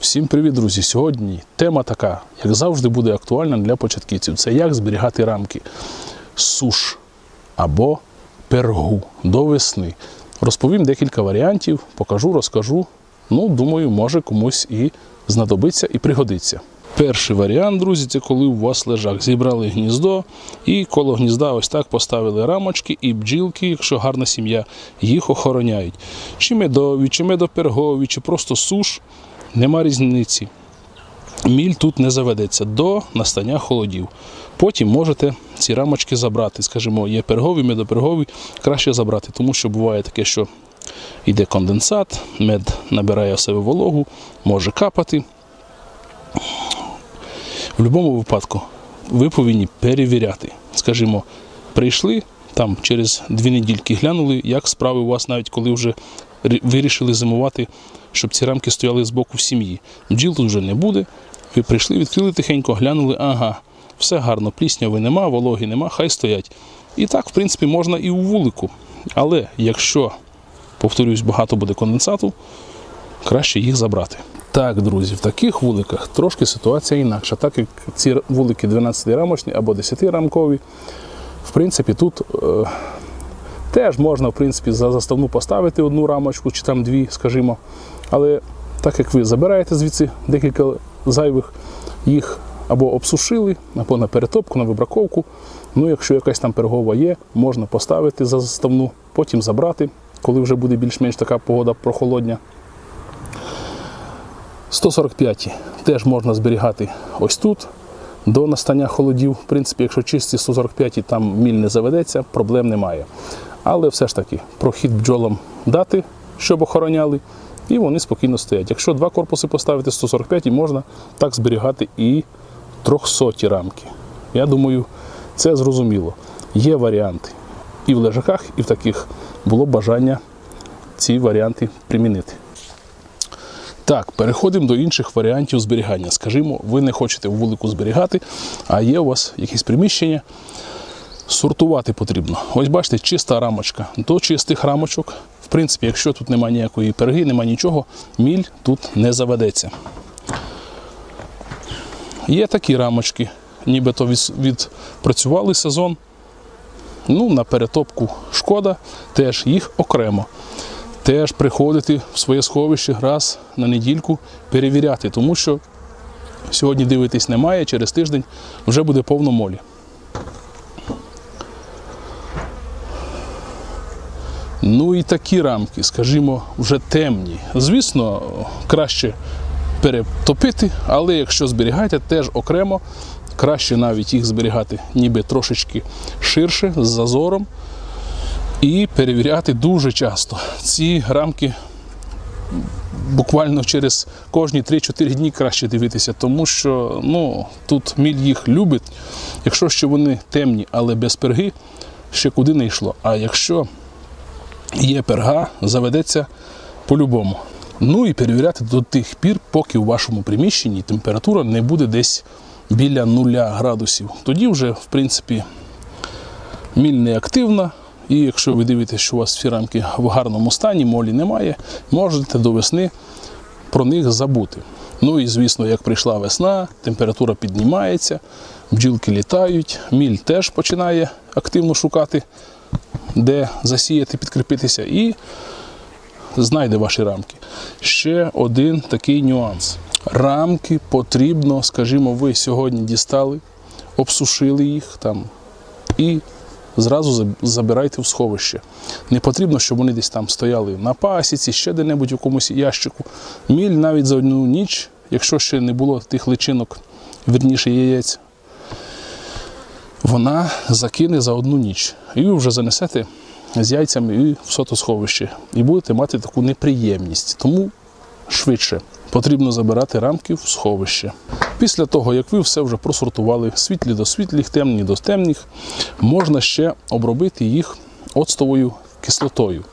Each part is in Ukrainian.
Всім привіт, друзі! Сьогодні тема така, як завжди, буде актуальна для початківців. Це як зберігати рамки суш або пергу до весни. Розповім декілька варіантів, покажу, розкажу. Ну, думаю, може комусь і знадобиться і пригодиться. Перший варіант, друзі, це коли у вас лежак. Зібрали гніздо і коло гнізда ось так поставили рамочки і бджілки, якщо гарна сім'я, їх охороняють. Чи медові, чи медопергові, чи просто суш, нема різниці. Міль тут не заведеться до настання холодів. Потім можете ці рамочки забрати. Скажімо, є пергові, медопергові, краще забрати, тому що буває таке, що йде конденсат, мед набирає в себе вологу, може капати. В будь-якому випадку ви повинні перевіряти. Скажімо, прийшли там через дві недільки, глянули, як справи у вас, навіть коли вже вирішили зимувати, щоб ці рамки стояли з боку в сім'ї. Бджіл тут вже не буде. Ви прийшли, відкрили тихенько, глянули, ага, все гарно, плісняви нема, вологи нема, хай стоять. І так, в принципі, можна і у вулику. Але якщо, повторюсь, багато буде конденсату, краще їх забрати. Так, друзі, в таких вуликах трошки ситуація інакша. Так як ці вулики 12-рамочні або 10-рамкові, в принципі, тут е, теж можна в принципі, за заставну поставити одну рамочку чи там дві, скажімо. Але так як ви забираєте звідси декілька зайвих, їх або обсушили, або на перетопку, на вибраковку. Ну, якщо якась там пергова є, можна поставити за заставну, потім забрати, коли вже буде більш-менш така погода прохолодня. 145 теж можна зберігати ось тут до настання холодів. В принципі, якщо чисті 145 там міль не заведеться, проблем немає. Але все ж таки прохід бджолам дати, щоб охороняли, і вони спокійно стоять. Якщо два корпуси поставити 145, і можна так зберігати і 300 рамки. Я думаю, це зрозуміло. Є варіанти. І в лежаках, і в таких було бажання ці варіанти примінити. Так, переходимо до інших варіантів зберігання. Скажімо, ви не хочете вулику зберігати, а є у вас якісь приміщення. Сортувати потрібно. Ось бачите, чиста рамочка. До чистих рамочок, в принципі, якщо тут немає ніякої перги, немає нічого, міль тут не заведеться. Є такі рамочки, нібито відпрацювали сезон. Ну, на перетопку шкода, теж їх окремо теж приходити в своє сховище раз на недільку перевіряти, тому що сьогодні дивитись немає, через тиждень вже буде повно молі. Ну і такі рамки, скажімо, вже темні. Звісно, краще перетопити, але якщо зберігаєте, теж окремо, краще навіть їх зберігати ніби трошечки ширше, з зазором і перевіряти дуже часто. Ці рамки буквально через кожні 3-4 дні краще дивитися, тому що ну, тут міль їх любить. Якщо ще вони темні, але без перги, ще куди не йшло. А якщо є перга, заведеться по-любому. Ну і перевіряти до тих пір, поки у вашому приміщенні температура не буде десь біля 0 градусів. Тоді вже, в принципі, міль не активна. І якщо ви дивитесь, що у вас всі рамки в гарному стані, молі немає, можете до весни про них забути. Ну і звісно, як прийшла весна, температура піднімається, бджілки літають, міль теж починає активно шукати, де засіяти, підкріпитися, і знайде ваші рамки. Ще один такий нюанс. Рамки потрібно, скажімо, ви сьогодні дістали, обсушили їх там і зразу забирайте в сховище. Не потрібно, щоб вони десь там стояли на пасіці, ще де-небудь в якомусь ящику. Міль навіть за одну ніч, якщо ще не було тих личинок, вірніше яєць, вона закине за одну ніч. І ви вже занесете з яйцями і в сотосховище. І будете мати таку неприємність. Тому швидше потрібно забирати рамки в сховище. Після того, як ви все вже просортували світлі до світлих, темні до темних, можна ще обробити їх оцтовою кислотою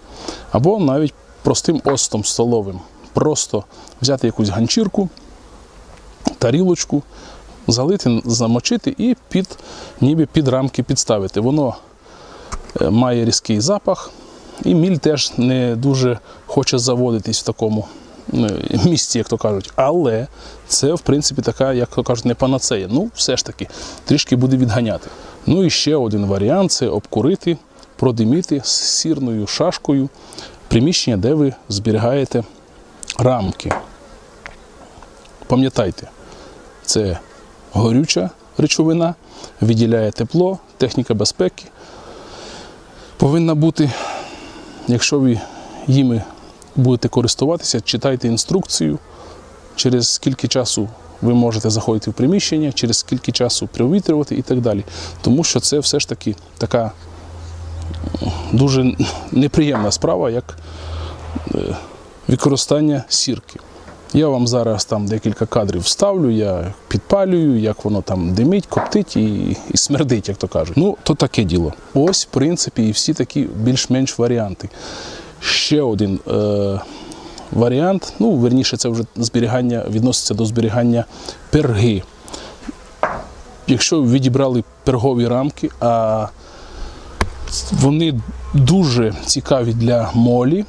або навіть простим оцтом столовим. Просто взяти якусь ганчірку, тарілочку, залити, замочити і під, ніби під рамки підставити. Воно е, має різкий запах, і міль теж не дуже хоче заводитись в такому е, місці, як то кажуть. Але це, в принципі, така, як то кажуть, не панацея. Ну, все ж таки, трішки буде відганяти. Ну і ще один варіант це обкурити, продиміти з сірною шашкою приміщення, де ви зберігаєте рамки. Пам'ятайте, це горюча речовина, відділяє тепло, техніка безпеки повинна бути. Якщо ви їми будете користуватися, читайте інструкцію, через скільки часу ви можете заходити в приміщення, через скільки часу провітрювати і так далі. Тому що це все ж таки така дуже неприємна справа, як е, використання сірки. Я вам зараз там декілька кадрів вставлю, я підпалюю, як воно там димить, коптить і, і смердить, як то кажуть. Ну, то таке діло. Ось, в принципі, і всі такі більш-менш варіанти. Ще один е, варіант, ну, верніше, це вже зберігання, відноситься до зберігання перги. Якщо відібрали пергові рамки, а вони дуже цікаві для молі,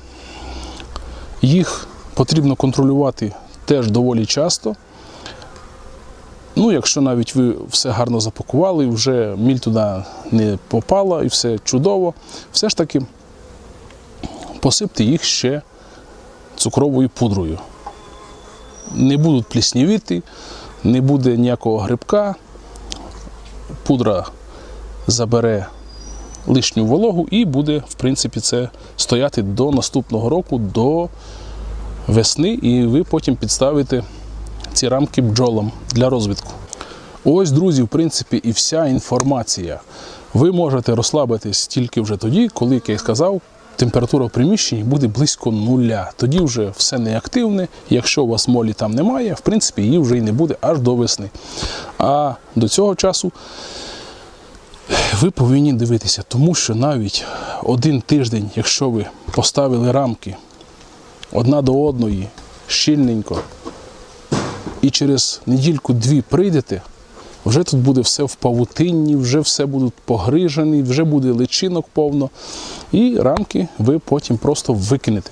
їх потрібно контролювати теж доволі часто. Ну, якщо навіть ви все гарно запакували, вже міль туди не попала і все чудово, все ж таки посипте їх ще цукровою пудрою. Не будуть пліснівіти, не буде ніякого грибка. Пудра забере лишню вологу і буде, в принципі, це стояти до наступного року, до весни, і ви потім підставите ці рамки бджолам для розвитку. Ось, друзі, в принципі, і вся інформація. Ви можете розслабитись тільки вже тоді, коли, як я сказав, температура в приміщенні буде близько нуля. Тоді вже все неактивне. Якщо у вас молі там немає, в принципі, її вже й не буде аж до весни. А до цього часу ви повинні дивитися, тому що навіть один тиждень, якщо ви поставили рамки одна до одної щільненько, і через недільку-дві прийдете, вже тут буде все в павутинні, вже все буде погрижені, вже буде личинок повно. І рамки ви потім просто викинете.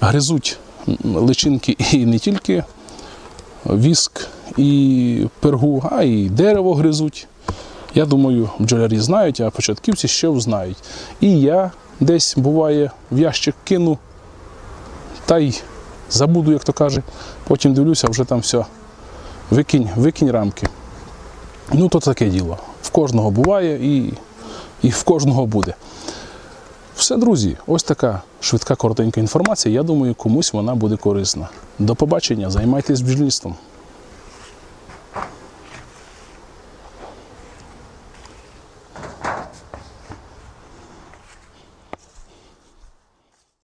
Гризуть личинки і не тільки віск і пергу, а й дерево гризуть. Я думаю, бджолярі знають, а початківці ще знають. І я десь буває в ящик кину та й забуду, як то каже. Потім дивлюся, вже там все. Викинь, викинь рамки. Ну, то таке діло. В кожного буває і, і в кожного буде. Все, друзі, ось така швидка, коротенька інформація. Я думаю, комусь вона буде корисна. До побачення, займайтесь бджільництвом.